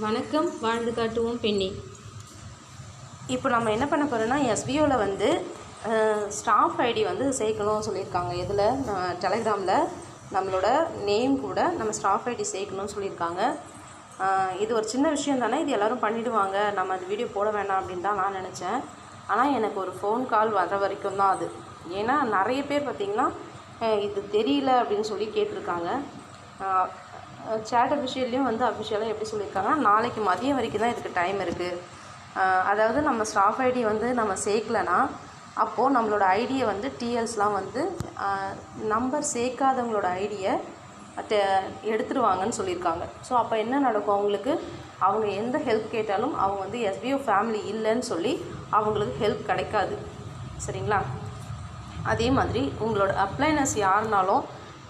வணக்கம் வாழ்ந்து காட்டுவோம் பெண்ணே. இப்போ நம்ம என்ன பண்ண போகிறோம்னா எஸ்பிஓவில் வந்து ஸ்டாஃப் ஐடி வந்து சேர்க்கணும் சொல்லியிருக்காங்க. இதில் டெலகிராமில் நம்மளோட நேம் கூட நம்ம ஸ்டாஃப் ஐடி சேர்க்கணும்னு சொல்லியிருக்காங்க. இது ஒரு சின்ன விஷயம் தானே இது எல்லோரும் பண்ணிவிடுவாங்க நம்ம அந்த வீடியோ போட வேண்டாம் அப்படின்னு தான் நான் நினச்சேன். ஆனால் எனக்கு ஒரு ஃபோன் கால் வர வரைக்கும் தான் அது. ஏன்னா நிறைய பேர் பார்த்திங்கன்னா இது தெரியல அப்படின்னு சொல்லி கேட்டிருக்காங்க. சேட் அஃபிஷியல்லையும் வந்து அஃபிஷியலாக எப்படி சொல்லியிருக்காங்கன்னா நாளைக்கு மதியம் வரைக்கும் தான் இதுக்கு டைம் இருக்குது அதாவது நம்ம ஸ்டாஃப் ஐடி வந்து நம்ம சேர்க்கலனா அப்போது நம்மளோட ஐடியை வந்து டிஎல்ஸ்லாம் வந்து நம்பர் சேர்க்காதவங்களோட ஐடியை எடுத்துருவாங்கன்னு சொல்லியிருக்காங்க. ஸோ அப்போ என்ன நடக்கும் அவங்களுக்கு? அவங்க எந்த ஹெல்ப் கேட்டாலும் அவங்க வந்து எஸ்பிஓ ஃபேமிலி இல்லைன்னு சொல்லி அவங்களுக்கு ஹெல்ப் கிடைக்காது. சரிங்களா? அதே மாதிரி உங்களோட அப்ளைனஸ் யாருனாலும்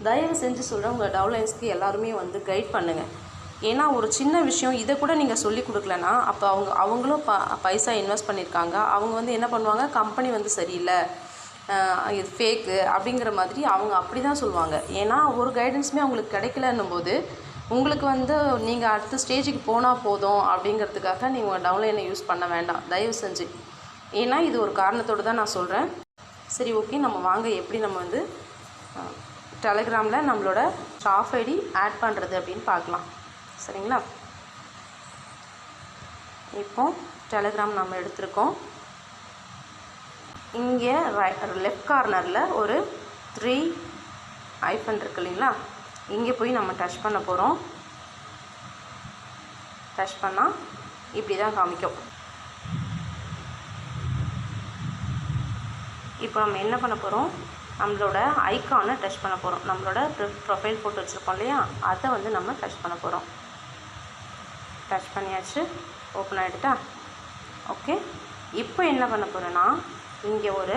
தயவு செஞ்சு சொல்கிறேன் உங்கள் டவுன்லைன்ஸ்க்கு எல்லாருமே வந்து கைட் பண்ணுங்கள் ஏன்னா ஒரு சின்ன விஷயம் இதை கூட நீங்கள் சொல்லி கொடுக்கலனா அப்போ அவங்க அவங்களும் ப பைசா இன்வெஸ்ட் பண்ணியிருக்காங்க அவங்க வந்து என்ன பண்ணுவாங்க? கம்பெனி வந்து சரியில்லை. இது ஃபேக்கு அப்படிங்கிற மாதிரி அவங்க அப்படி தான் சொல்லுவாங்க. ஏன்னா ஒரு கைடன்ஸுமே அவங்களுக்கு கிடைக்கலன்னும் போது உங்களுக்கு வந்து நீங்கள் அடுத்த ஸ்டேஜுக்கு போனால் போதும் அப்படிங்கிறதுக்காக நீங்கள் உங்கள் டவுன்லைனை யூஸ் பண்ண வேண்டாம். தயவு செஞ்சு. ஏன்னா இது ஒரு காரணத்தோடு தான் நான் சொல்கிறேன் சரி ஓகே நம்ம வாங்க. எப்படி நம்ம வந்து டெலகிராமில் நம்மளோட ஸ்டாஃப் ஐடி ஆட் பண்ணுறது அப்படின்னு பார்க்கலாம். சரிங்களா? இப்போ டெலகிராம் நம்ம எடுத்திருக்கோம். இங்கே ரை லெஃப்ட் கார்னரில் ஒரு த்ரீ ஐஃபன் இருக்கு இல்லைங்களா? இங்கே போய் நம்ம டச் பண்ண போகிறோம் டச் பண்ணால் இப்படி தான் காமிக்கும். இப்போ நம்ம என்ன பண்ண போகிறோம் நம்மளோட ஐக்கானை டச் பண்ண போகிறோம் நம்மளோட ப்ரொஃபைல் ஃபோட்டோ வச்சுருக்கோம் இல்லையா? அதை வந்து நம்ம டச் பண்ண போகிறோம் டச் பண்ணியாச்சு. ஓப்பன் ஆகிடுதா ஓகே இப்போ என்ன பண்ண போகிறேன்னா இங்கே ஒரு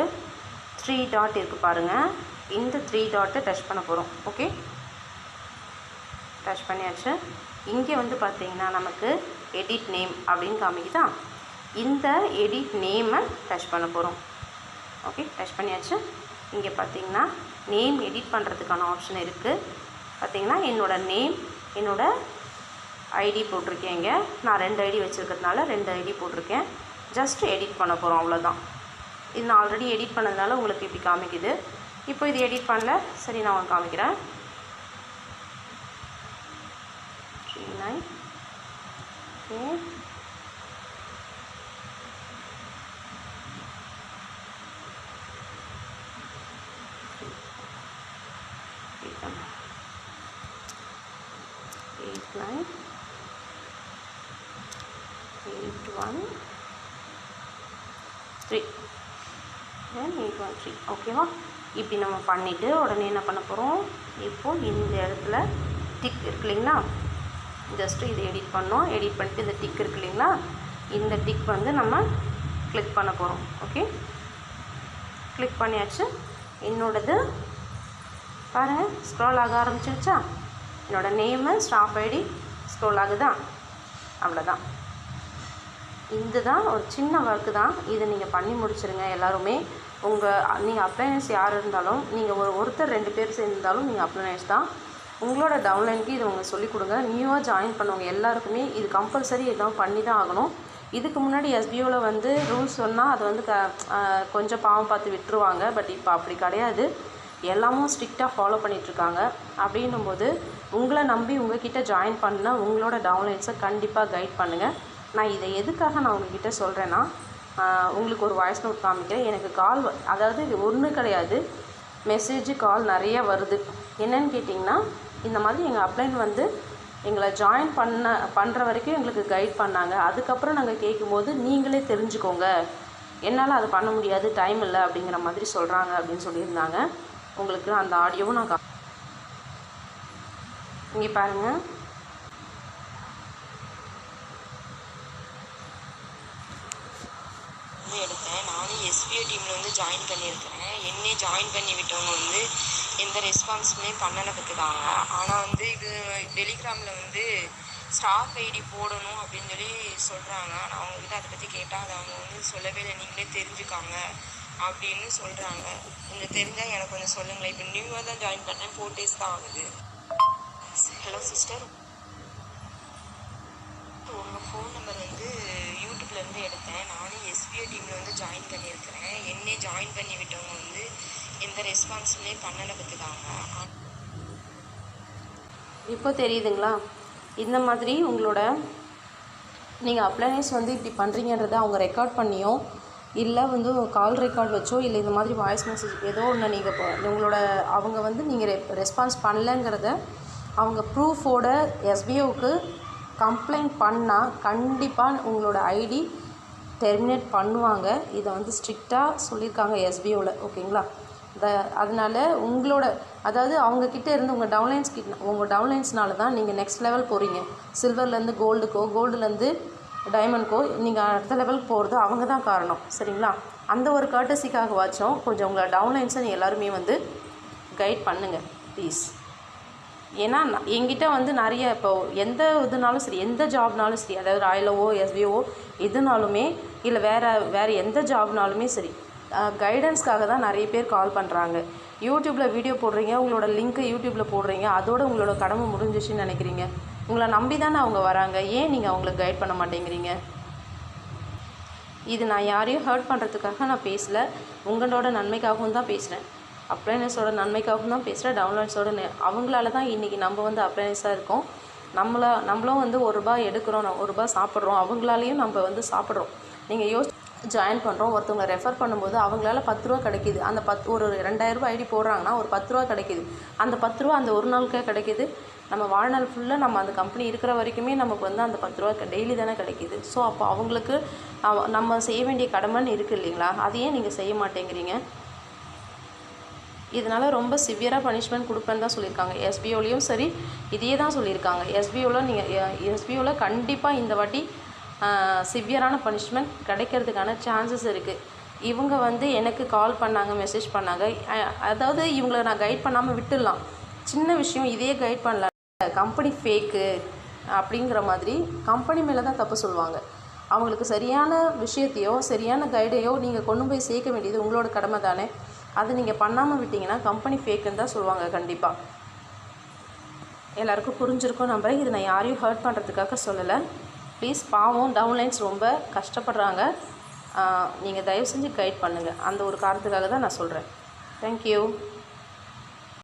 த்ரீ டாட் இருக்குது பாருங்கள் இந்த த்ரீ டாட்டை டச் பண்ண போகிறோம் ஓகே டச் பண்ணியாச்சு. இங்கே வந்து பார்த்தீங்கன்னா நமக்கு எடிட் நேம் அப்படின்னு காமிக்குதா? இந்த எடிட் நேமை டச் பண்ண போகிறோம் ஓகே டச் பண்ணியாச்சு. இங்கே பார்த்தீங்கன்னா நேம் எடிட் பண்ணுறதுக்கான ஆப்ஷன் இருக்குது பார்த்தீங்கன்னா என்னோடய நேம் என்னோடய ஐடி போட்டிருக்கேன் இங்கே. நான் ரெண்டு ஐடி வச்சுருக்கிறதுனால ரெண்டு ஐடி போட்டிருக்கேன். ஜஸ்ட் எடிட் பண்ண போகிறோம் அவ்வளோதான் இது நான் ஆல்ரெடி எடிட் பண்ணதுனால உங்களுக்கு இப்படி காமிக்குது. இப்போ இது எடிட் பண்ணல. சரி நான் உங்களுக்கு காமிக்கிறேன். Three nine okay eight nine eight one. Three then eight one three ஓகேவா இப்படி நம்ம பண்ணிவிட்டு உடனே என்ன பண்ண போகிறோம் இப்போது இந்த இடத்துல டிக் இருக்கு இல்லைங்களா? ஜஸ்ட்டு இதை எடிட் பண்ணோம். எடிட் பண்ணிட்டு இந்த டிக் இருக்கு இல்லைங்களா? இந்த டிக் வந்து நம்ம கிளிக் பண்ண போகிறோம் ஓகே கிளிக் பண்ணியாச்சு. என்னோடது பாருங்கள் ஸ்க்ரோல் ஆக ஆரம்பிச்சிருச்சா? என்னோட நேமு ஸ்டாஃப் ஐடி ஸ்க்ரோல் ஆகுதா? அவ்வளோதான் இது தான் ஒரு சின்ன ஒர்க்கு தான். இதை நீங்கள் பண்ணி முடிச்சிருங்க எல்லாருமே. உங்கள் நீங்கள் அப்ளைனஸ் யார் இருந்தாலும் நீங்கள் ஒரு ஒருத்தர் ரெண்டு பேர் சேர்ந்தாலும் நீங்கள் அப்ளைனஸ் தான். உங்களோட டவுன்லைனுக்கு இது உங்கள் சொல்லிக் கொடுங்க. நியூவாக ஜாயின் பண்ணவங்க எல்லாருக்குமே இது கம்பல்சரி இதான் பண்ணி தான் ஆகணும். இதுக்கு முன்னாடி எஸ்பிஓவில் வந்து ரூல்ஸ் சொன்னால் அது வந்து க கொஞ்சம் பாவம் பார்த்து விட்டுருவாங்க. பட் இப்போ அப்படி கிடையாது. எல்லாமும் ஸ்ட்ரிக்டாக ஃபாலோ பண்ணிகிட்ருக்காங்க அப்படின்னும் போது உங்களை நம்பி உங்கள்கிட்ட ஜாயின் பண்ண உங்களோட டவுன்லைன்ஸை கண்டிப்பாக கைட் பண்ணுங்கள் நான் இதை எதுக்காக நான் உங்ககிட்ட சொல்கிறேன்னா உங்களுக்கு ஒரு வாய்ஸ் நோட் காமிக்கிறேன். எனக்கு கால் அதாவது இது ஒன்று கிடையாது. மெசேஜ் கால் நிறைய வருது. என்னன்னு கேட்டிங்கன்னா இந்த மாதிரி எங்கள் அப்ளைன் வந்து எங்களை ஜாயின் பண்ண பண்ணுற வரைக்கும் எங்களுக்கு கைட் பண்ணாங்க. அதுக்கப்புறம் நாங்கள் கேட்கும்போது நீங்களே தெரிஞ்சுக்கோங்க. என்னால் அது பண்ண முடியாது டைம் இல்லை அப்படிங்கிற மாதிரி சொல்கிறாங்க அப்படின்னு சொல்லியிருந்தாங்க. உங்களுக்கு அந்த ஆடியோவும் நான் கா இங்கே பாருங்கள் வந்து எடுத்தேன். நானும் எஸ்பிஓ டீமில் வந்து ஜாயின் பண்ணியிருக்கிறேன். என்னை ஜாயின் பண்ணி விட்டவங்க வந்து எந்த ரெஸ்பான்ஸுமே பண்ணலதுக்குதாங்க ஆனால் வந்து இது டெலிகிராமில் வந்து ஸ்டாஃப் ஐடி போடணும் அப்படின்னு சொல்லி சொல்கிறாங்க நான் அவங்கக்கிட்ட அதை பற்றி கேட்டால் அதை அவங்க வந்து சொல்லவே இல்லை. நீங்களே தெரிஞ்சுக்காங்க. அப்படின்னு சொல்கிறாங்க கொஞ்சம் தெரிஞ்சால் எனக்கு கொஞ்சம் சொல்லுங்களேன். இப்போ நியூவாக தான் ஜாயின் பண்ணேன். ஃபோர் டேஸ் தான் ஆகுது. ஹலோ சிஸ்டர் உங்கள் ஃபோன் நம்பர் வந்து யூடியூப்லேருந்து எடுத்தேன். நானும் எஸ்பிஐ டீமில் வந்து ஜாயின் பண்ணியிருக்கிறேன். என்னே ஜாயின் பண்ணி விட்டவங்க வந்து எந்த ரெஸ்பான்ஸுமே பண்ணலை பார்த்துக்காங்க. இப்போ தெரியுதுங்களா? இந்த மாதிரி உங்களோட நீங்கள் அப்ளைனஸ் வந்து இப்படி பண்ணுறீங்கன்றதை அவங்க ரெக்கார்ட் பண்ணியும் இல்லை வந்து கால் ரெக்கார்ட் வச்சோ இல்லை இந்த மாதிரி வாய்ஸ் மெசேஜ் ஏதோ ஒன்று நீங்கள் இப்போ உங்களோட அவங்க வந்து நீங்கள் ரெ ரெஸ்பான்ஸ் பண்ணலங்கிறத அவங்க ப்ரூஃபோட எஸ்பிஓவுக்கு கம்ப்ளைண்ட் பண்ணால் கண்டிப்பாக உங்களோட ஐடி டெர்மினேட் பண்ணுவாங்க. இதை வந்து ஸ்ட்ரிக்டாக சொல்லியிருக்காங்க எஸ்பிஓவில் ஓகேங்களா? த அதனால் உங்களோட அதாவது அவங்கக்கிட்ட இருந்து உங்கள் டவுன்லைன்ஸ் கிட்ட உங்கள் டவுன்லைன்ஸ்னால தான் நீங்கள் நெக்ஸ்ட் லெவல் போகிறீங்க சில்வர்லேருந்து கோல்டுக்கோ கோல்டுலேருந்து டைமண்ட்க்கோ நீங்கள் அடுத்த லெவலுக்கு போகிறது அவங்க தான் காரணம். சரிங்களா? அந்த ஒரு கர்ட்டசிக்காக வாச்சும் கொஞ்சம் உங்களை டவுன்லைன்ஸை நீங்கள் எல்லாருமே வந்து கைட் பண்ணுங்கள் ப்ளீஸ் ஏன்னா நான் வந்து நிறைய இப்போ எந்த இதுனாலும் சரி எந்த ஜாப்னாலும் சரி அதாவது ராயலோவோ எஸ்பிஓ எதுனாலுமே இல்லை வேறு வேறு எந்த ஜாப்னாலுமே சரி கைடன்ஸ்க்காக தான் நிறைய பேர் கால் பண்ணுறாங்க யூடியூப்பில் வீடியோ போடுறீங்க உங்களோட லிங்க்கு யூடியூப்பில் போடுறீங்க அதோட உங்களோட கடமை முடிஞ்சிச்சுன்னு நினைக்கிறீங்க. உங்களை நம்பி தானே அவங்க வராங்க. ஏன் நீங்கள் அவங்களுக்கு கைட் பண்ண மாட்டேங்கிறீங்க? இது நான் யாரையும் ஹர்ட் பண்ணுறதுக்காக நான் பேசல. உங்களோட நன்மைக்காகவும் தான் பேசுகிறேன் அப்ளைனஸோட நன்மைக்காகவும் தான் பேசுகிறேன் டவுன்லோட்ஸோட அவங்களால தான் இன்றைக்கி நம்ம வந்து அப்ளைனஸாக இருக்கோம். நம்மள நம்மளும் வந்து ஒரு ரூபாய் எடுக்கிறோம் ஒரு ரூபா சாப்பிட்றோம். அவங்களாலையும் நம்ம வந்து சாப்பிட்றோம். நீங்கள் யோசி ஜாயின் பண்ணுறோம் ஒருத்தவங்க ரெஃபர் பண்ணும்போது அவங்களால பத்து ரூபா கிடைக்கிது. அந்த பத்து ஒரு ரெண்டாயிரரூபா ஐடி போடுறாங்கன்னா ஒரு பத்து ரூபா கிடைக்கிது. அந்த பத்து ரூபா அந்த ஒரு நாளுக்கே கிடைக்கிது. நம்ம வாழ்நாள் ஃபுல்லாக நம்ம அந்த கம்பெனி இருக்கிற வரைக்குமே நமக்கு வந்து அந்த பத்து ரூபா டெய்லி தானே கிடைக்கிது. ஸோ அப்போ அவங்களுக்கு நம்ம செய்ய வேண்டிய கடமைன்னு இருக்குது இல்லைங்களா? அதையே நீங்கள் செய்ய மாட்டேங்கிறீங்க. இதனால் ரொம்ப சிவியராக பனிஷ்மெண்ட் கொடுப்பேன்னு தான் சொல்லியிருக்காங்க. எஸ்பிஓலையும் சரி இதையே தான் சொல்லியிருக்காங்க. எஸ்பிஓவில் நீங்கள் எஸ்பிஓவில் கண்டிப்பாக இந்த வாட்டி சிவியரான பனிஷ்மெண்ட் கிடைக்கிறதுக்கான சான்சஸ் இருக்குது இவங்க வந்து எனக்கு கால் பண்ணாங்க மெசேஜ் பண்ணாங்க. அதாவது இவங்கள நான் கைட் பண்ணாமல் விட்டுடலாம். சின்ன விஷயம் இதையே கைட் பண்ணல. கம்பெனி ஃபேக்கு அப்படிங்கிற மாதிரி கம்பெனி மேலே தான் தப்பு சொல்லுவாங்க. அவங்களுக்கு சரியான விஷயத்தையோ சரியான கைடையோ நீங்கள் கொண்டு போய் சேர்க்க வேண்டியது உங்களோட கடமை தானே. அது நீங்கள் பண்ணாமல் விட்டீங்கன்னா கம்பெனி ஃபேக்குன்னு தான் சொல்லுவாங்க கண்டிப்பாக எல்லாருக்கும் புரிஞ்சிருக்கும் நம்புறேன் இது நான் யாரையும் ஹர்ட் பண்ணுறதுக்காக சொல்லலை. ப்ளீஸ் பாவம் டவுன்லைன்ஸ் ரொம்ப கஷ்டப்படுறாங்க. நீங்கள் தயவு செஞ்சு கைட் பண்ணுங்கள் அந்த ஒரு காரணத்துக்காக தான் நான் சொல்கிறேன் தேங்க்யூ